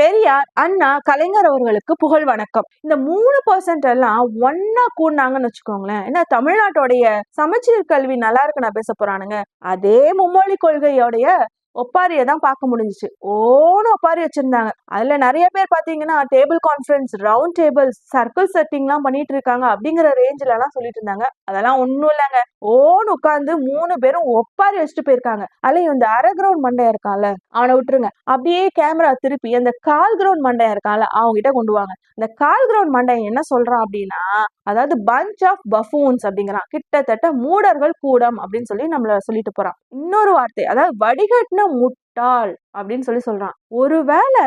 பெரியார் அண்ணா கலைஞர் அவர்களுக்கு புகழ் வணக்கம். இந்த மூணு பர்சன்ட் எல்லாம் ஒன்னா கூடினாங்கன்னு வச்சுக்கோங்களேன் ஏன்னா தமிழ்நாட்டோடைய சமச்சீர் கல்வி நல்லா இருக்கு நான் பேச போறானுங்க. அதே மும்மொழி கொள்கையோடைய ஒப்பாரியை தான் பார்க்க முடிஞ்சிச்சு. ஓன்னு ஒப்பாரி வச்சிருந்தாங்க. அதுல நிறைய பேர் பாத்தீங்கன்னா table conference round table circle செட்டிங்லாம் பண்ணிட்டு இருக்காங்க அப்படிங்கிற ரேஞ்சில எல்லாம் சொல்லிட்டு இருந்தாங்க. அதெல்லாம் ஒண்ணும் இல்லைங்க. ஓன்னு உட்காந்து மூணு பேரும் ஒப்பாரி வச்சுட்டு போயிருக்காங்க. அதுலயும் இந்த அரை கிரவுண்ட் மண்டையா இருக்கான்ல அவனை விட்டுருங்க. அப்படியே கேமரா திருப்பி அந்த கால் கிரவுண்ட் மண்டையா இருக்கான்ல அவங்க கிட்ட கொண்டு வாங்க. இந்த கால் கிரவுண்ட் மண்டையன் என்ன சொல்றான் அப்படின்னா அதாவது பஞ்ச் ஆஃப் பஃபூன்ஸ் அப்படிங்கிறான். கிட்டத்தட்ட மூடர்கள் கூடம் அப்படின்னு சொல்லி நம்மள சொல்லிட்டு போறான். இன்னொரு வார்த்தை அதாவது வடிகட்டின முட்டாள் அப்படின்னு சொல்லி சொல்றான். ஒருவேளை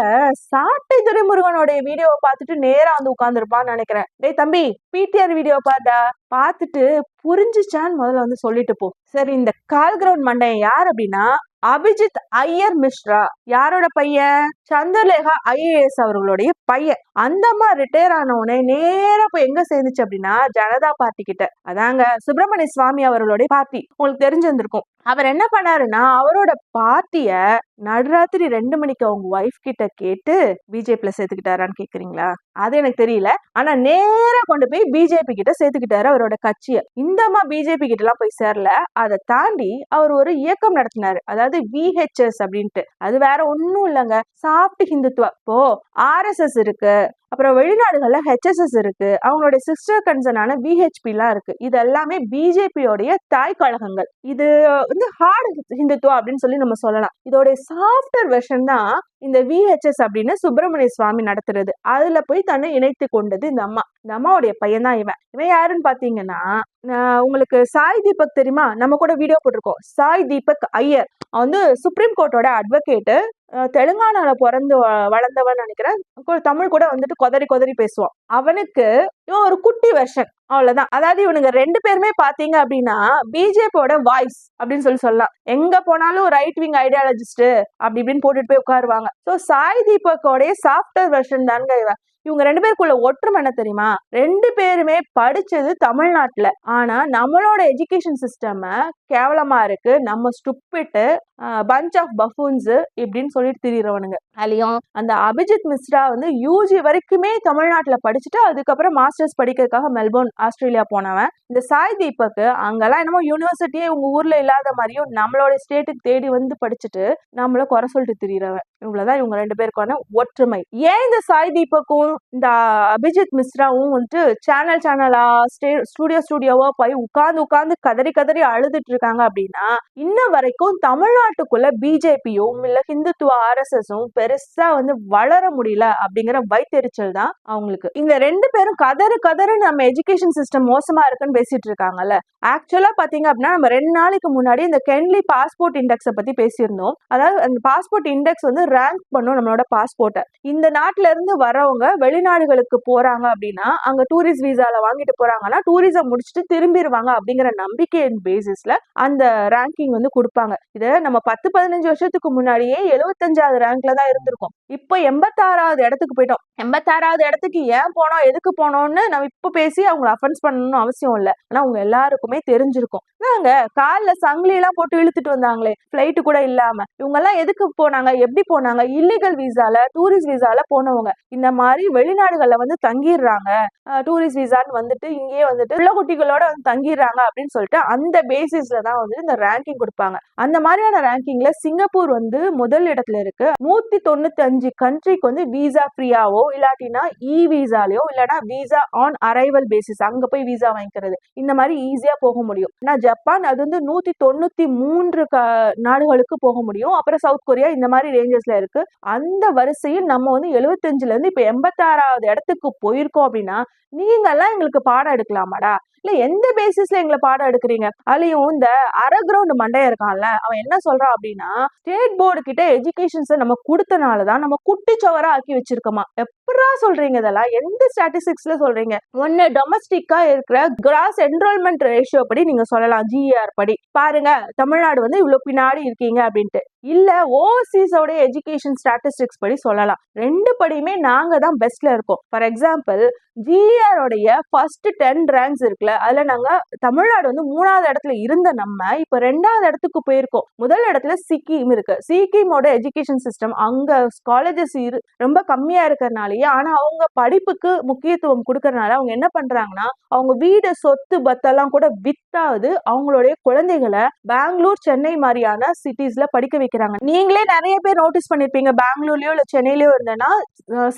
சாட்டை துரைமுருகனுடைய வீடியோவை பார்த்துட்டு நேரா வந்து உட்காந்துருப்பான்னு நினைக்கிறேன். டேய் தம்பி பிடிஆர் வீடியோ பார்த்தா பார்த்துட்டு புரிஞ்சுச்சான்னு முதல்ல வந்து சொல்லிட்டு போ. சரி இந்த கால் கிரவுண்ட் மண்டையன் யார் அப்படின்னா அபிஜித் ஐயர் மிஸ்ரா. யாரோட பையன்? சந்திரலேகா ஐஏஎஸ் அவர்களுடைய பையன். அந்த அம்மா ரிட்டையர் ஆனவுடனே நேரா போய் எங்க சேர்ந்துச்சு அப்படின்னா ஜனதா பார்ட்டி கிட்ட. அதாங்க சுப்பிரமணிய சுவாமி அவர்களுடைய பார்ட்டி. உங்களுக்கு தெரிஞ்சிருந்திருக்கும் அவர் என்ன பண்ணாருன்னா அவரோட பார்ட்டிய நடுராத்திரி ரெண்டு மணிக்கு அவங்க ஒய்ஃப் கிட்ட கேட்டு பிஜேபியில் சேர்த்துக்கிட்டாரான்னு கேக்குறீங்களா? அது எனக்கு தெரியல. ஆனா நேரா கொண்டு போய் பிஜேபி கிட்ட சேர்த்துக்கிட்டாரு அவரோட கட்சியை. இந்தமா பிஜேபி கிட்ட எல்லாம் போய் சேரல. அதை தாண்டி அவர் ஒரு இயக்கம் நடத்தினாரு. அதாவது விஹெச்எஸ் அப்படின்ட்டு. அது வேற ஒண்ணும் இல்லைங்க. சாஃப்ட் ஹிந்துத்துவா. இப்போ ஆர்எஸ்எஸ் இருக்கு. அப்புறம் வெளிநாடுகளில் ஹெச்எஸ்எஸ் இருக்கு. அவங்களுடைய சிஸ்டர் கன்சர்னான விஹெச்பி இருக்குது இருக்கு. இது எல்லாமே பிஜேபியோடைய தாய் கழகங்கள். இது வந்து ஹார்ட் ஹிந்துத்துவா அப்படின்னு சொல்லி நம்ம சொல்லலாம். இதோடைய சாஃப்ட்வேர் வெர்ஷன் தான் இந்த விஹெச்எஸ் அப்படின்னு சுப்பிரமணிய சுவாமி நடத்துறது. அதுல போய் தன்னை இணைத்து கொண்டது இந்த அம்மா. இந்த அம்மாவுடைய பையன் தான் இவன். இவன் யாருன்னு பாத்தீங்கன்னா உங்களுக்கு சாய் தீபக் தெரியுமா? நம்ம கூட வீடியோ போட்டிருக்கோம். சாய் தீபக் ஐயர். அவன் வந்து சுப்ரீம் கோர்ட்டோட அட்வொகேட்டு தெலுங்கானாவில் பிறந்து வ- வளர்ந்தவன் நினைக்கிறேன். தமிழ் கூட வந்துட்டு கொதறி கொதறி பேசுவான். அவனுக்கு இவன் ஒரு குட்டி வெர்ஷன் அவ்வளவுதான். அதாவது இவனுங்க ரெண்டு பேருமே பாத்தீங்க அப்படின்னா பிஜேபியோட வாய்ஸ் அப்படின்னு சொல்லி சொல்லலாம். எங்க போனாலும் ரைட் விங் ஐடியாலஜிஸ்ட் அப்படி இப்படின்னு போட்டுட்டு போய் உட்காருவாங்க. ஸோ சாய் தீபக்கோடைய சாஃப்ட்வேர் வெர்ஷன் தானுங்க இவன். இவங்க ரெண்டு பேருக்குள்ள ஒற்றுமை என்ன தெரியுமா? ரெண்டு பேருமே படிச்சது தமிழ்நாட்டுல. ஆனா நம்மளோட எஜுகேஷன் சிஸ்டம் கேவலமா இருக்கு. நம்ம ஸ்டுப்பிட்டு பஞ்ச் ஆஃப் பஃபூன்ஸ் இப்படின்னு சொல்லிட்டு திரியிறவனுங்க. அதுலயும் அந்த அபிஜித் மிஸ்ரா வந்து யூஜி வரைக்குமே தமிழ்நாட்டுல படிச்சுட்டு அதுக்கப்புறம் மாஸ்டர்ஸ் படிக்கிறதுக்காக மெல்போர்ன் ஆஸ்திரேலியா போனவன். இந்த சாய் தீபக்கு அங்கெல்லாம் என்னமோ யூனிவர்சிட்டியே உங்க ஊர்ல இல்லாத மாதிரியும் நம்மளோட ஸ்டேட்டுக்கு தேடி வந்து படிச்சுட்டு நம்மள குறை சொல்லிட்டு திரியிறவன். இவ்வளவுதான் இவங்க ரெண்டு பேருக்கான ஒற்றுமை. ஏன் இந்த சாய் தீபக்கும் இந்த அபிஜித் மிஸ்ராவும் வந்துட்டு சேனல் சேனலா ஸ்டே ஸ்டூடியோ ஸ்டூடியோவா போய் உட்காந்து உட்காந்து கதறி கதறி அழுதுட்டு இருக்காங்க அப்படின்னா இன்ன வரைக்கும் தமிழ்நாட்டுக்குள்ள பிஜேபியும் இல்ல ஹிந்துத்துவ ஆர்எஸ்எஸும் பெருசா வந்து வளர முடியல அப்படிங்கிற வைத்தெரிச்சல் தான் அவங்களுக்கு. இந்த ரெண்டு பேரும் கதறு கதறு நம்ம எஜுகேஷன் சிஸ்டம் மோசமா இருக்குன்னு பேசிட்டு இருக்காங்கல்ல. ஆக்சுவலா பாத்தீங்க அப்படின்னா நம்ம ரெண்டு நாளைக்கு முன்னாடி இந்த கென்லி பாஸ்போர்ட் இண்டெக்ஸை பத்தி பேசியிருந்தோம். அதாவது அந்த பாஸ்போர்ட் இண்டெக்ஸ் வந்து ரேங்க் பண்ணும் நம்மளோட பாஸ்போர்ட்டை இந்த நாட்டில இருந்து வரவங்க வெளிநாடுகளுக்கு போறாங்க அப்படின்னா அங்க டூரிஸ்ட் விசால வாங்கிட்டு போறாங்கன்னா டூரிசம் முடிச்சுட்டு திரும்பிடுவாங்க அப்படிங்கிற நம்பிக்கையின் பேசிஸ்ல அந்த ரேங்கிங் வந்து கொடுப்பாங்க. இதை நம்ம பத்து பதினஞ்சு வருஷத்துக்கு முன்னாடியே எழுபத்தஞ்சாவது ரேங்க்ல தான் இருந்திருக்கோம். இப்போ எண்பத்தாறாவது இடத்துக்கு போயிட்டோம். எண்பத்தாறாவது இடத்துக்கு ஏன் போனோம்? எதுக்கு போனோம்னு நம்ம இப்போ பேசி அவங்கள அஃபென்ஸ் பண்ணணும்னு அவசியம் இல்லை. ஆனா அவங்க எல்லாருக்குமே தெரிஞ்சிருக்கும். நாங்க காலில் சங்கிலி எல்லாம் போட்டு இழுத்துட்டு வந்தாங்களே ஃப்ளைட்டு கூட இல்லாம. இவங்க எல்லாம் எதுக்கு போனாங்க? எப்படி போனாங்க? இல்லீகல் விசால டூரிஸ்ட் விசால போனவங்க. இந்த மாதிரி வெளிநாடுகள்ல வந்து தங்கிடுறாங்க. டூரிஸ்ட் விசான்னு வந்துட்டு இங்கேயே வந்துட்டு உள்ள குட்டிகளோட வந்து தங்கிடுறாங்க அப்படின்னு சொல்லிட்டு அந்த பேசிஸ்ல தான் வந்து இந்த ரேங்கிங் கொடுப்பாங்க. அந்த மாதிரியான ரேங்கிங்ல சிங்கப்பூர் வந்து முதல் இடத்துல இருக்கு. நூத்தி தொண்ணூத்தி அஞ்சு கண்ட்ரிக்கு வந்து விசா ஃப்ரீயாவோ இல்லாட்டினா e இ விசாலையோ இல்லைன்னா விசா ஆன் அரைவல் பேசிஸ் அங்க போய் விசா வாங்கிக்கிறது. இந்த மாதிரி ஈஸியா போக முடியும். ஆனா ஜப்பான் அது வந்து நூத்தி தொண்ணூத்தி மூன்று க நாடுகளுக்கு போக முடியும். அப்புறம் சவுத் கொரியா இந்த மாதிரி ரேஞ்சஸ்ல இருக்கு. அந்த வரிசையில் நம்ம வந்து எழுபத்தஞ்சிலேருந்து இருந்து எண்பத்தாறாவது இடத்துக்கு போயிருக்கோம் அப்படின்னா நீங்க எல்லாம் எங்களுக்கு பாடம் எடுக்கலாமாடா? இல்ல எந்த பேசிஸ்ல எங்களை பாடம் எடுக்கிறீங்க? அதுலயும் இந்த அரை கிரவுண்ட் மண்டையா இருக்கான்ல அவன் என்ன சொல்றான் அப்படின்னா ஸ்டேட் போர்டு கிட்ட எஜுகேஷன்ஸை நம்ம கொடுத்தனாலதான் நம்ம குட்டிச்சவரா ஆக்கி வச்சிருக்கோமா? எப்படா சொல்றீங்க இதெல்லாம். எந்த ஸ்டாட்டிஸ்டிக்ஸ்ல சொல்றீங்க? ஒன்னு டொமஸ்டிக்கா இருக்கிற கிராஸ் என்ரோல்மெண்ட் ரேஷியோ படி நீங்க சொல்லலாம். ஜிஆர் படி. பாருங்க தமிழ்நாடு வந்து இவ்வளவு பின்னாடி இருக்கீங்க அப்படின்ட்டு. இல்ல ஓவர்சீஸோட எஜுகேஷன் ஸ்டாட்டிஸ்டிக்ஸ் படி சொல்லலாம். ரெண்டு படியுமே நாங்க தான் பெஸ்ட்ல இருக்கோம். ஃபார் எக்ஸாம்பிள் ஜிஆரோடைய ஃபர்ஸ்ட் டென் ரேங்க்ஸ் இருக்குல்ல அதுல நாங்க தமிழ்நாடு வந்து மூணாவது இடத்துல இருந்த நம்ம இப்ப ரெண்டாவது இடத்துக்கு போயிருக்கோம். முதல் இடத்துல சிக்கிம் இருக்கு. சிக்கிமோட எஜுகேஷன் சிஸ்டம் அங்க காலேஜஸ் இரு ரொம்ப கம்மியா இருக்கிறனாலயே ஆனா அவங்க படிப்புக்கு முக்கியத்துவம் கொடுக்கறனால அவங்க என்ன பண்றாங்கன்னா அவங்க வீடு சொத்து பத்தெல்லாம் கூட வித்தாவது அவங்களுடைய குழந்தைகளை பெங்களூர் சென்னை மாதிரியான சிட்டிஸ்ல படிக்க வைக்கிறாங்க. நீங்களே நிறைய பேர் நோட்டீஸ் பண்ணிருப்பீங்க பெங்களூர்லயோ இல்ல சென்னையிலயோ இருந்தேன்னா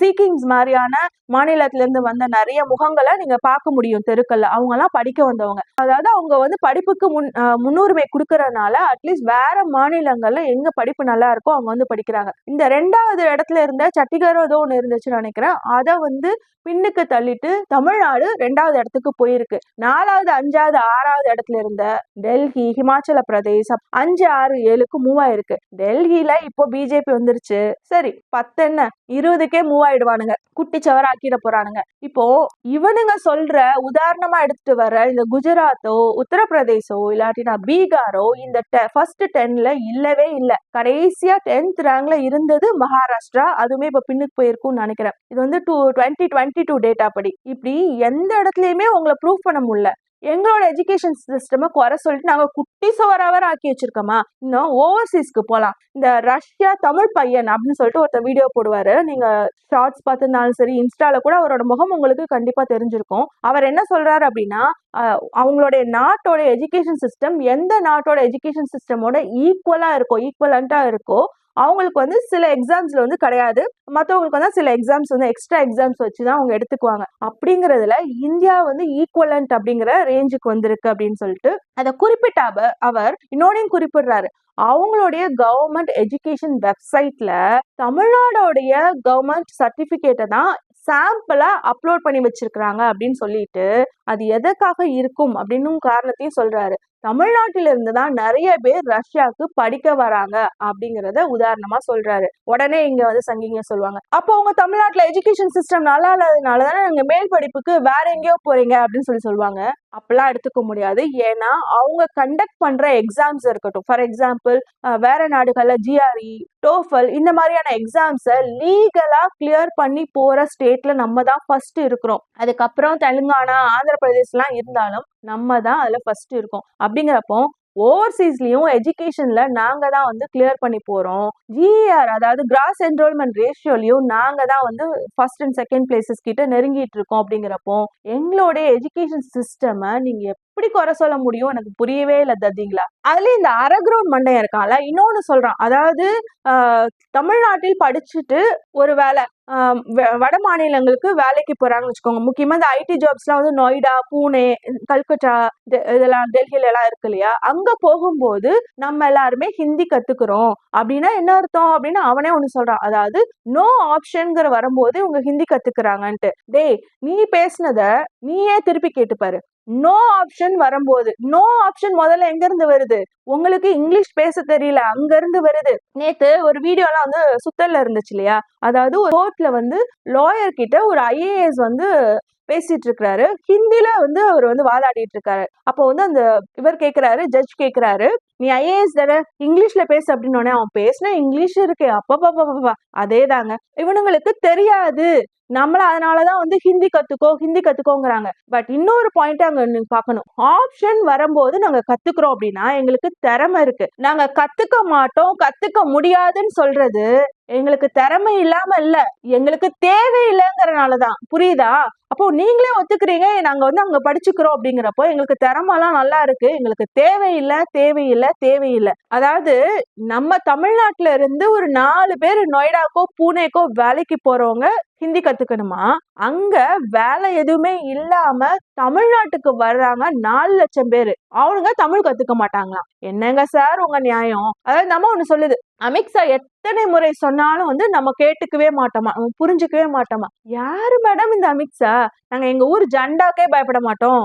சீக்கிங்ஸ் மாதிரியான மாநிலத்துல இருந்து வந்த நிறைய முகங்களை நீங்க பார்க்க முடியும் தெருக்கல்ல அவங்க எல்லாம் படிக்க வந்தவங்க. அதாவது அவங்க வந்து படிப்புக்கு முன் முன்னுரிமை கொடுக்கறதுனால அட்லீஸ்ட் வேற மாநிலங்கள்ல எங்க படிப்பு நல்லா இருக்கோ அவங்க வந்து படிக்கிறாங்க. இந்த ரெண்டாவது இடத்துல இருந்த சண்டிகர் ஏதோ ஒன்று இருந்துச்சுன்னு நினைக்கிறேன். அதை வந்து பின்னுக்கு தள்ளிட்டு தமிழ்நாடு ரெண்டாவது இடத்துக்கு போயிருக்கு. நாலாவது அஞ்சாவது ஆறாவது இடத்துல இருந்த டெல்லி ஹிமாச்சல பிரதேஷ் அப்~ அஞ்சு ஆறு ஏழுக்கு மூவ் ஆயிருக்கு. டெல்லியில இப்போ பிஜேபி வந்துருச்சு. சரி பத்து என்ன இருபதுக்கே மூவ் ஆயிடுவானுங்க. குட்டி சவராக்கிட போறானுங்க. இப்போ இவனுங்க சொல்ற உதாரணமா எடுத்துட்டு வர இந்த குஜராத்தோ உத்தரப்பிரதேசோ இல்லாட்டினா பீகாரோ இந்த ஃபர்ஸ்ட் டென்ல இல்லவே இல்லை. கடைசியா டென்த் ரேங்க்ல இருந்தது மகாராஷ்டிரா. அதுவுமே இப்ப பின்னுக்கு போயிருக்கும்னு நினைக்கிறேன். இது வந்து two twenty twenty two data படி இப்படி எந்த இடத்துலையுமே உங்களை ப்ரூவ் பண்ண முடியல. எங்களோட எஜுகேஷன் சிஸ்டமை குறை சொல்லிட்டு நாங்கள் குட்டி சுவராவர் ஆக்கி வச்சிருக்கோமா? இன்னும் ஓவர்சீஸ்க்கு போகலாம் இந்த ரஷ்யா தமிழ் பையன் அப்படின்னு சொல்லிட்டு ஒருத்தர் வீடியோ போடுவாரு. நீங்கள் ஷார்ட்ஸ் பார்த்துருந்தாலும் சரி இன்ஸ்டாவில் கூட அவரோட முகம் உங்களுக்கு கண்டிப்பாக தெரிஞ்சிருக்கும். அவர் என்ன சொல்கிறாரு அப்படின்னா அவங்களுடைய நாட்டோட எஜுகேஷன் சிஸ்டம் எந்த நாட்டோட எஜுகேஷன் சிஸ்டமோட ஈக்குவலாக இருக்கோ ஈக்குவலண்ட்டாக இருக்கோ அவங்களுக்கு வந்து சில எக்ஸாம்ஸ்ல வந்து கிடையாது. மற்றவங்களுக்கு வந்து சில எக்ஸாம்ஸ் வந்து எக்ஸ்ட்ரா எக்ஸாம்ஸ் வச்சு தான் அவங்க எடுத்துக்குவாங்க. அப்படிங்கிறதுல இந்தியா வந்து ஈக்குவலண்ட் அப்படிங்கிற ரேஞ்சுக்கு வந்திருக்கு அப்படின்னு சொல்லிட்டு அதை குறிப்பிட்ட அவர் இன்னொன்னையும் குறிப்பிடுறாரு. அவங்களுடைய கவர்மெண்ட் எஜுகேஷன் வெப்சைட்ல தமிழ்நாடோடைய கவர்மெண்ட் சர்டிபிகேட்டை தான் சாம்பிளா அப்லோட் பண்ணி வச்சிருக்கிறாங்க அப்படின்னு சொல்லிட்டு அது எதற்காக இருக்கும் அப்படின்னு காரணத்தையும் சொல்றாரு. தமிழ்நாட்டில இருந்து தான் நிறைய பேர் ரஷ்யாவுக்கு படிக்க வராங்க அப்படிங்கிறத உதாரணமா சொல்றாரு. உடனே இங்க வந்து சங்கிங்க சொல்லுவாங்க. அப்போ உங்க தமிழ்நாட்டுல எஜுகேஷன் சிஸ்டம் நல்லா இல்லாததுனால தானே நீங்க மேல் படிப்புக்கு வேற எங்கேயோ போறீங்க அப்படின்னு சொல்லி சொல்லுவாங்க. அப்பெல்லாம் எடுத்துக்க முடியாது. ஏன்னா அவங்க கண்டக்ட் பண்ற எக்ஸாம்ஸ் இருக்கட்டும். ஃபார் எக்ஸாம்பிள் வேற நாடுகள்ல ஜிஆர்இ டோஃபல் இந்த மாதிரியான எக்ஸாம்ஸை லீகலா கிளியர் பண்ணி போற ஸ்டேட்ல நம்ம தான் ஃபர்ஸ்ட் இருக்கிறோம். அதுக்கப்புறம் தெலுங்கானா ஆந்திர பிரதேசம்லாம் இருந்தாலும் நம்ம தான் அதில் ஃபர்ஸ்ட் இருக்கோம். அப்படிங்கிறப்போ ஓவர்சீஸ்லயும் எஜுகேஷன்ல நாங்க தான் வந்து கிளியர் பண்ணி போறோம். ஜிஆர் அதாவது கிராஸ் என்ரோல்மெண்ட் ரேஷியோலையும் நாங்க தான் வந்து ஃபர்ஸ்ட் அண்ட் செகண்ட் பிளேசஸ் கிட்ட நெருங்கிட்டு இருக்கோம் அப்படிங்கிறப்போ எங்களுடைய எஜுகேஷன் சிஸ்டமை நீங்க எப்படி குறை சொல்ல முடியும்? எனக்கு புரியவே இல்லை தத்திங்களா அதுல இந்த அரக்ரௌண்ட் மண்டையன் இருக்கான்ல இன்னொன்னு சொல்றான். அதாவது தமிழ்நாட்டில் படிச்சுட்டு ஒரு வேலை வ- வட மாநிலங்களுக்கு வேலைக்கு போறாங்கன்னு வச்சுக்கோங்க. முக்கியமா இந்த ஐடி ஜாப்ஸ்லாம் வந்து நொய்டா பூனே கல்கட்டா இதெல்லாம் டெல்லியில எல்லாம் இருக்கு இல்லையா? அங்க போகும்போது நம்ம எல்லாருமே ஹிந்தி கத்துக்கிறோம். அப்படின்னா என்ன அர்த்தம்? அப்படின்னு அவனே ஒண்ணு சொல்றான். அதாவது நோ ஆப்ஷன்ங்கிற வரும்போது இவங்க ஹிந்தி கத்துக்கிறாங்கன்ட்டு. டேய் நீ பேசுனத நீயே திருப்பி கேட்டுப்பாரு. நோ ஆப்ஷன் வரும்போது நோ ஆப்ஷன் முதல்ல எங்க இருந்து வருது? உங்களுக்கு இங்கிலீஷ் பேச தெரியல அங்க இருந்து வருது. நேத்து ஒரு வீடியோலாம் வந்து சுத்தல்ல இருந்துச்சு இல்லையா? அதாவது ஒரு கோர்ட்ல வந்து லாயர் கிட்ட ஒரு ஐஏஎஸ் வந்து பேசிட்டு இருக்கிறாரு. ஹிந்தில வந்து அவர் வந்து வாதாடிட்டு இருக்காரு. அப்போ வந்து அந்த இவர் கேக்குறாரு ஜட்ஜ் கேக்குறாரு. நீ ஐஏஎஸ் தானே? இங்கிலீஷ்ல பேசு அப்படின்னு அவன் பேசின இங்கிலீஷ் இருக்கு. அப்பப்பா அதே தாங்க இவனுங்களுக்கு தெரியாது. நம்மள அதனாலதான் வந்து ஹிந்தி கத்துக்கோ ஹிந்தி கத்துக்கோங்கிறாங்க. பட் இன்னொரு பாயிண்ட் அங்க பார்க்கணும். ஆப்ஷன் வரும்போது நாங்க கத்துக்கிறோம் அப்படின்னா எங்களுக்கு திறமை இருக்கு. நாங்க கத்துக்க மாட்டோம் கத்துக்க முடியாதுன்னு சொல்றது எங்களுக்கு திறமை இல்லாம இல்ல. எங்களுக்கு தேவையில்லைங்கிறனாலதான் புரியுதா? அப்போ நீங்களே ஒத்துக்கிறீங்க நாங்க வந்து அங்க படிச்சுக்கிறோம் அப்படிங்கிறப்போ எங்களுக்கு திறமெல்லாம் நல்லா இருக்கு. எங்களுக்கு தேவையில்லை தேவையில்லை தேவையில்லை அதாவது நம்ம தமிழ்நாட்டுல இருந்து ஒரு நாலு பேர் நொய்டாக்கோ பூனேக்கோ வேலைக்கு போறவங்க ஹிந்தி கத்துக்கணுமா? அங்க வேலை எதுவுமே இல்லாம தமிழ்நாட்டுக்கு வர்றாங்க நாலு லட்சம் பேரு. அவனுங்க தமிழ் கத்துக்க மாட்டாங்களாம் என்னங்க சார் உங்க நியாயம்? அதாவது நம்ம ஒண்ணு சொல்லுது அமித்ஷா எத்தனை முறை சொன்னாலும் வந்து நம்ம கேட்டுக்கவே மாட்டோமா? அவன் புரிஞ்சுக்கவே மாட்டோமா? யாரு மேடம் இந்த அமித்ஷா நாங்க எங்க ஊர் ஜெண்டாக்கே பயப்பட மாட்டோம்.